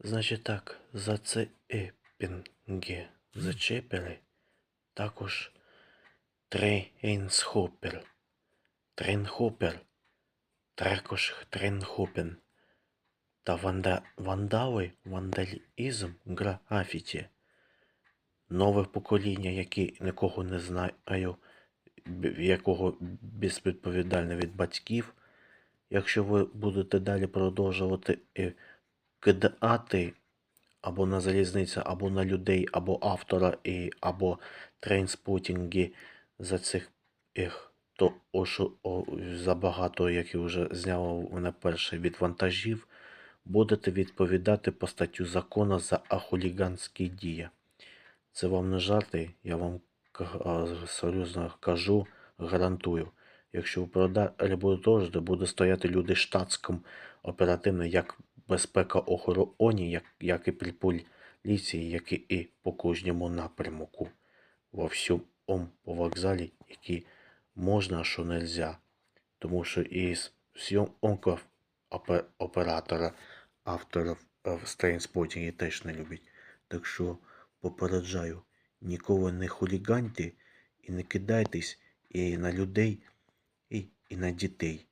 Значить так, за це епінги зачепили. Також трейнсхопер. Трейнхопер. Також трейнхопен. Та ванда... вандали, вандалізм, графіті. Нове покоління, яке нікого не знаю, якого безвідповідальне від батьків. Якщо ви будете далі продовжувати е, кидати або на залізницю, або на людей, або автора, і, або трейнспотінги за цих їх, то ошу, о, забагато, як я вже зняв мене перше від вантажів, будете відповідати по статтю закону за ахуліганські дії. Це вам не жарти, я вам серйозно кажу, гарантую. Якщо ви будете, буде стояти люди штатським оперативно, як безпека охороні, як, як і при поліції, як і по кожному напрямку. Во всьому по вокзалі, які можна, що нельзя. Тому що і з зйомка опе- оператора, автора в стрейнспотінгі теж не любить. Так що попереджаю, ніколи не хуліганьте і не кидайтесь і на людей, і, і на дітей.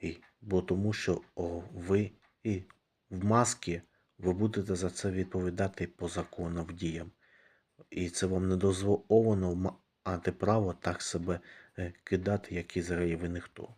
І, бо тому що о, ви і в маски ви будете за це відповідати по законам діям. І це вам не дозволено мати право так себе е, кидати, як і Ізраїль ви ніхто.